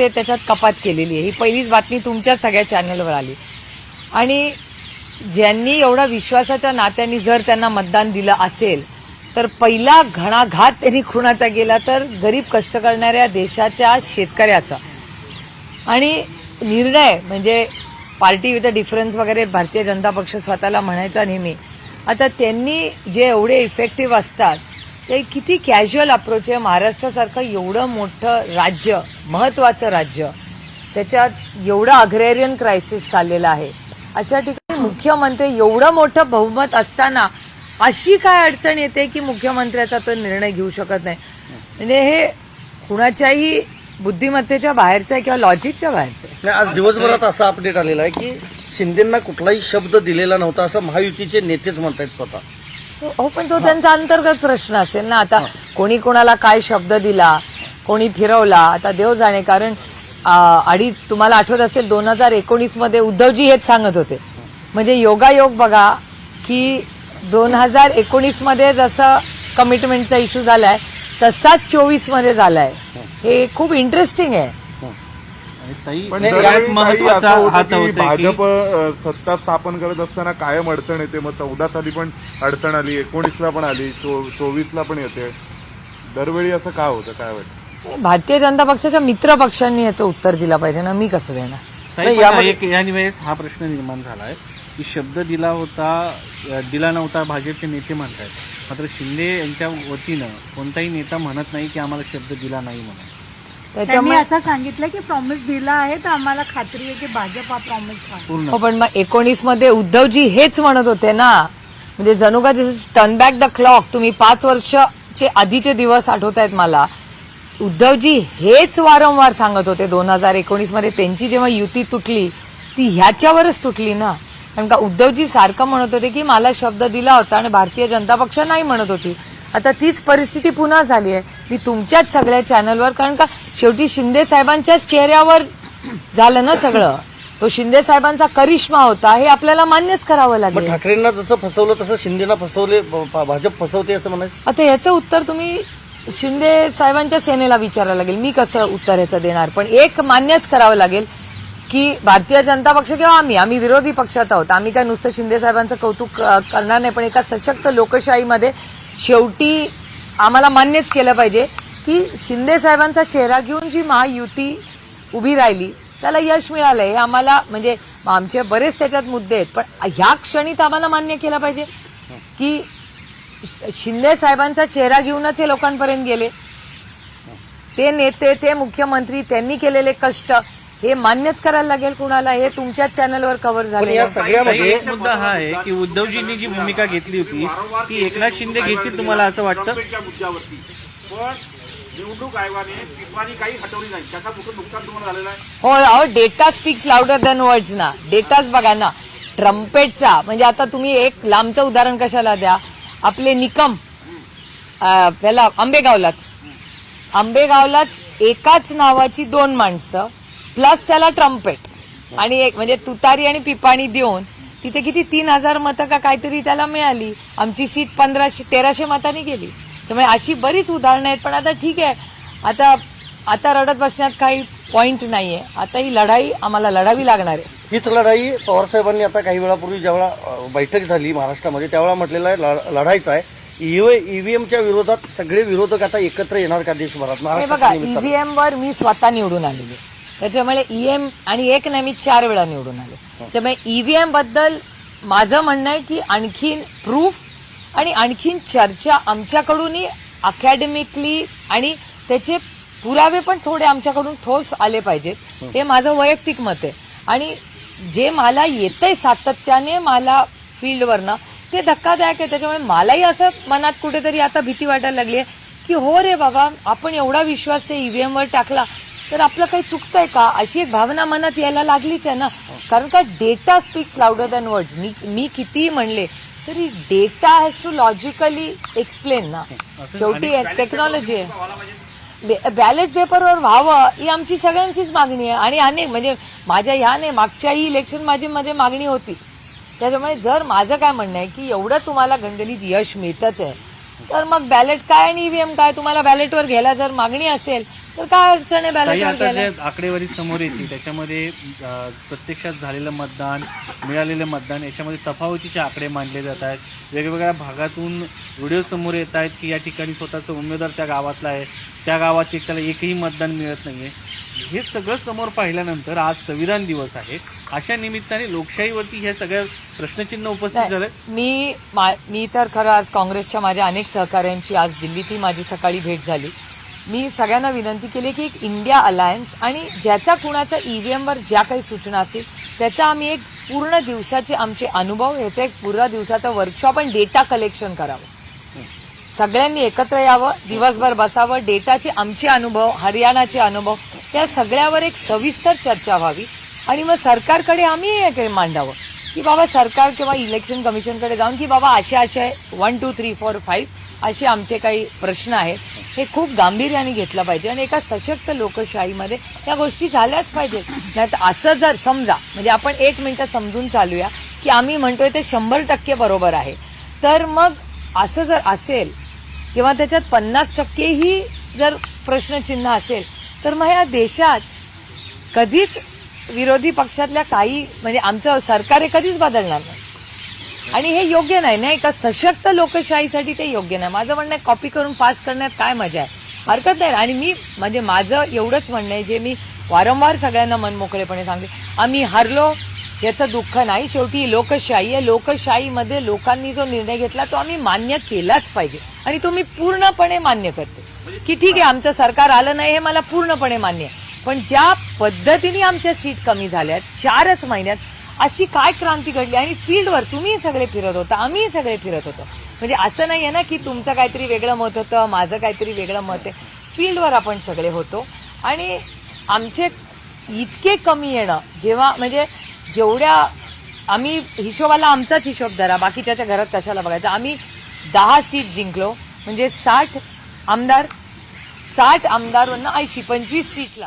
ते त्याच्यात कपात केलेली आहे. ही पहिलीच बातमी तुमच्या सगळ्या चॅनलवर आली. आणि ज्यांनी एवढा विश्वासाच्या नात्याने जर त्यांना मतदान दिलं असेल तर पहिला घणाघात त्यांनी खुणाचा गेला तर गरीब कष्ट करणाऱ्या देशाच्या शेतकऱ्याचा. आणि निर्णय म्हणजे पार्टी विथ डिफरन्स वगैरे भारतीय जनता पक्ष स्वतःला म्हणायचा नेहमी. आता त्यांनी जे एवढे इफेक्टिव्ह असतात ते किती कॅज्युअल अप्रोच आहे. महाराष्ट्रासारखं एवढं मोठं राज्य महत्वाचं राज्य त्याच्यात एवढं अग्रेरियन क्रायसिस चाललेलं आहे. अशा ठिकाणी मुख्यमंत्री एवढं मोठं बहुमत असताना अशी काय अडचण येते की मुख्यमंत्र्याचा तो निर्णय घेऊ शकत नाही? म्हणजे हे कुणाच्याही बुद्धिमत्तेच्या बाहेरचं आहे किंवा लॉजिकच्या बाहेरचं आहे? नाही, आज दिवसभरात असा अपडेट आलेला आहे की शिंदेना कुठलाही शब्द दिलेला नव्हता असं महायुतीचे नेतेच म्हणतायत स्वतः. हो पण तो त्यांचा अंतर्गत प्रश्न असेल ना. आता कोणी कोणाला काय शब्द दिला कोणी फिरवला आता देव जाणे कारण आणि तुम्हाला आठवत असेल दोन हजार एकोणीसमध्ये उद्धवजी हेच सांगत होते. म्हणजे योगायोग बघा की दोन हजार एकोणीसमध्ये जसं कमिटमेंटचा इश्यू झालाय तसाच चोवीसमध्ये झालाय. हे खूप इंटरेस्टिंग आहे. ताई पण नाही, सगळ्यात दरवेळी काही महत्त्वाचा असं होतं हात की होता की भाजप अ, सत्ता स्थापन करत असताना कायम अडचण येते. मग चौदा साली पण अडचण आली एकोणीसला पण आली चोवीसला पण येते. दरवेळी असं का होतं? काय वाटतं? भारतीय जनता पक्षाच्या मित्र पक्षांनी याचं उत्तर दिलं पाहिजे ना. मी कसं देणार? ताई, नाही, पण यामध्ये- एक या वेळेस हा प्रश्न निर्माण झालाय की शब्द दिला होता अ, दिला नव्हता भाजपचे नेते म्हणतायत. मात्र शिंदे यांच्या वतीनं कोणताही नेता म्हणत नाही की आम्हाला शब्द दिला नाही म्हणून. त्यांनी त्याच्यामुळे असं सांगितलं की प्रॉमिस दिला आहे तर आम्हाला खात्री आहे की भाजप हा प्रॉमिस पाळेल. पूर्ण. हो पण मग एकोणीसमध्ये उद्धवजी हेच म्हणत होते ना. म्हणजे जणू का टर्न बॅक द क्लॉक तुम्ही पाच वर्षचे आधीचे दिवस आठवत आहेत मला. उद्धवजी हेच वारंवार सांगत होते दोन हजार एकोणीसमध्ये. त्यांची जेव्हा युती तुटली ती ह्याच्यावरच तुटली ना. कारण का उद्धवजी सारखं म्हणत होते की मला शब्द दिला होता आणि भारतीय जनता पक्ष नाही म्हणत होती. आता तीच परिस्थिती पुन्हा झाली आहे. मी तुमच्याच सगळ्या चॅनलवर कारण का शेवटी शिंदे साहेबांच्याच चेहऱ्यावर झालं ना सगळं. तो शिंदे साहेबांचा करिश्मा होता हे आपल्याला मान्यच करावं लागेल. ठाकरेंना जसं फसवलं तसं शिंदेना फसवले भाजप फसवते असं म्हणायचं? आता याचं उत्तर तुम्ही शिंदे साहेबांच्या सेनेला विचारावं लागेल. मी कसं उत्तर याचं देणार? पण एक मान्यच करावं लागेल की भारतीय जनता पक्ष किंवा आम्ही आम्ही विरोधी पक्षात आहोत. आम्ही काय नुसतं शिंदे साहेबांचं कौतुक करणार नाही पण एका सशक्त लोकशाहीमध्ये शेवटी आम्हाला मान्यच केलं पाहिजे की शिंदे साहेबांचा चेहरा घेऊन जी महायुती उभी राहिली त्याला यश मिळालं हे आम्हाला म्हणजे आमचे बरेच त्याच्यात मुद्दे आहेत. पण ह्या क्षणीत आम्हाला मान्य केलं पाहिजे की शिंदे साहेबांचा चेहरा घेऊनच हे लोकांपर्यंत गेले. ते नेते ते मुख्यमंत्री त्यांनी केलेले कष्ट हे मान्यच करायला लागेल कुणाला हे तुमच्याच चॅनलवर कव्हर पण झाले या सगळ्यामध्ये एक मुद्दा हा आहे की उद्धवजींनी जी भूमिका घेतली होती ती एकनाथ शिंदे घेतील तुम्हाला असं वाटतं? मुद्द्यावरती. पण निवडणूक आयोगाने काही हटवली नाही. त्याचा कुठं नुकसान तुम्हाला झालेलं आहे? हो अहो data speaks louder than words ना. डेटाच बघा ना. ट्रम्पेटचा म्हणजे आता तुम्ही एक लांबचं उदाहरण कशाला द्या? आपले निकम अं, आंबेगावलाच. आंबेगावलाच एकाच नावाची दोन माणसं प्लस त्याला ट्रम्पेट. आणि एक म्हणजे तुतारी आणि पिपाणी देऊन तिथे किती तीन हजार मतं का काहीतरी त्याला मिळाली. आमची सीट पंधराशे तेराशे मतांनी गेली. त्यामुळे अशी बरीच उदाहरणं आहेत पण आता ठीक आहे. आता आता रडत बसण्यात काही पॉइंट नाहीये. आता ही लढाई आम्हाला लढावी लागणार आहे. हीच लढाई पवारसाहेबांनी आता काही वेळापूर्वी ज्यावेळा बैठक झाली महाराष्ट्रामध्ये त्यावेळा म्हटलेलं आहे लढायचं आहे. ईव्हीएमच्या विरोधात सगळे विरोधक आता एकत्र येणार का देशभरात? बघा? ईव्हीएम वर मी स्वतः निवडून आलेली. त्याच्यामुळे ईएम आणि एक नाही मी चार वेळा निवडून आले. त्यामुळे ईव्हीएमबद्दल माझं म्हणणं आहे की आणखीन प्रूफ आणि आणखीन चर्चा आमच्याकडूनही अकॅडमिकली आणि त्याचे पुरावे पण थोडे आमच्याकडून ठोस आले पाहिजेत. हे. माझं वैयक्तिक मत आहे. आणि जे मला येतंय सातत्याने मला फील्डवरनं ते धक्कादायक आहे. त्याच्यामुळे मलाही असं मनात कुठेतरी आता भीती वाटायला लागली आहे की हो रे बाबा आपण एवढा विश्वास ते ईव्हीएम वर टाकला तर आपलं काही चुकतंय का? अशी एक भावना मनात यायला लागलीच आहे ना. कारण का data speaks louder than words मी मी कितीही म्हणले तरी data has to logically explain ना. शेवटी टेक्नॉलॉजी आहे. बॅलेट पेपरवर व्हावं ही आमची सगळ्यांचीच मागणी आहे. आणि अनेक म्हणजे माझ्या ह्याने मागच्याही इलेक्शन माझी मध्ये मागणी होतीच. त्याच्यामुळे जर माझं काय म्हणणं आहे की एवढं तुम्हाला गणगणित यश मिळतच आहे तर मग बॅलेट काय आणि ईव्हीएम काय? तुम्हाला बॅलेटवर घ्यायला जर मागणी असेल तर काय अडचण आहे बॅलेटवर आता जे आकडेवारी समोर येते त्याच्यामध्ये अं, प्रत्यक्षात झालेलं मतदान मिळालेलं मतदान याच्यामध्ये तफावतीचे आकडे मांडले जात आहेत. वेगवेगळ्या भागातून व्हिडिओ समोर येत आहेत की या ठिकाणी स्वतःचा उमेदवार त्या गावातला आहे. त्या गावात एक त्याला एकही मतदान मिळत नाहीये. हे सगळं समोर पाहिल्यानंतर आज संविधान दिवस आहे. अशा निमित्ताने लोकशाहीवरती हे सगळं प्रश्नचिन्ह उपस्थित नाही, मी मा- मी तर खरं आज काँग्रेसच्या माझ्या अनेक सहकाऱ्यांची आज दिल्लीतही माझी सकाळी भेट झाली. मी सगळ्यांना विनंती केली की एक इंडिया अलायन्स आणि ज्याचा कुणाचा ईव्हीएमवर ज्या काही सूचना असतील त्याचा आम्ही एक पूर्ण दिवसाचे आमचे अनुभव ह्याचा एक पूर्ण दिवसाचं वर्कशॉप आणि डेटा कलेक्शन करावं. सगळ्यांनी एकत्र यावं दिवसभर बसावं डेटाचे आमचे अनुभव हरियाणाचे अनुभव त्या सगळ्यावर एक सविस्तर चर्चा व्हावी आणि मग सरकारकडे आम्ही हे मांडावं. की बाबा सरकार किंवा इलेक्शन कमिशनकडे जाऊन की बाबा असे असे one two three four five असे आमचे काही प्रश्न आहेत. हे खूप गांभीर्याने घेतलं पाहिजे आणि एका सशक्त लोकशाहीमध्ये या गोष्टी झाल्याच पाहिजेत. नाही तर असं जर समजा म्हणजे आपण एक मिनटं समजून चालूया की आम्ही म्हणतोय ते शंभर टक्के बरोबर आहे. तर मग असं जर असेल किंवा त्याच्यात पन्नास टक्केही जर प्रश्नचिन्ह असेल तर मग या देशात कधीच विरोधी पक्षातल्या काही म्हणजे आमचं सरकार हे कधीच बदलणार नाही. आणि हे योग्य नाही ना एका सशक्त लोकशाहीसाठी ते योग्य नाही. माझं म्हणणं आहे कॉपी करून पास करण्यात काय मजा आहे? हरकत नाही. आणि मी म्हणजे माझं एवढंच म्हणणं आहे जे मी वारंवार सगळ्यांना मनमोकळेपणे सांगते. आम्ही हरलो याचं दुःख नाही. शेवटी लोकशाही आहे. लोकशाहीमध्ये लोकांनी जो निर्णय घेतला तो आम्ही मान्य केलाच पाहिजे. आणि तो मी पूर्णपणे मान्य करते. की ठीक आहे आमचं सरकार आलं नाही हे मला पूर्णपणे मान्य आहे. पण ज्या पद्धतीने आमच्या सीट कमी झाल्या चारच महिन्यात अशी काय क्रांती घडली? आणि फील्डवर तुम्ही सगळे फिरत होता आम्ही सगळे फिरत होतो. म्हणजे असं नाही आहे ना की तुमचं काहीतरी वेगळं मत होतं माझं काहीतरी वेगळं मत आहे. फील्डवर आपण सगळे होतो. आणि आमचे इतके कमी येणं जेव्हा म्हणजे जेवढ्या आम्ही हिशोबाला आमचाच हिशोब धरा बाकीच्याच्या घरात कशाला बघायचं? आम्ही दहा सीट जिंकलो. म्हणजे साठ आमदार साठ आमदारांना ऐंशी पंचवीस सीटला.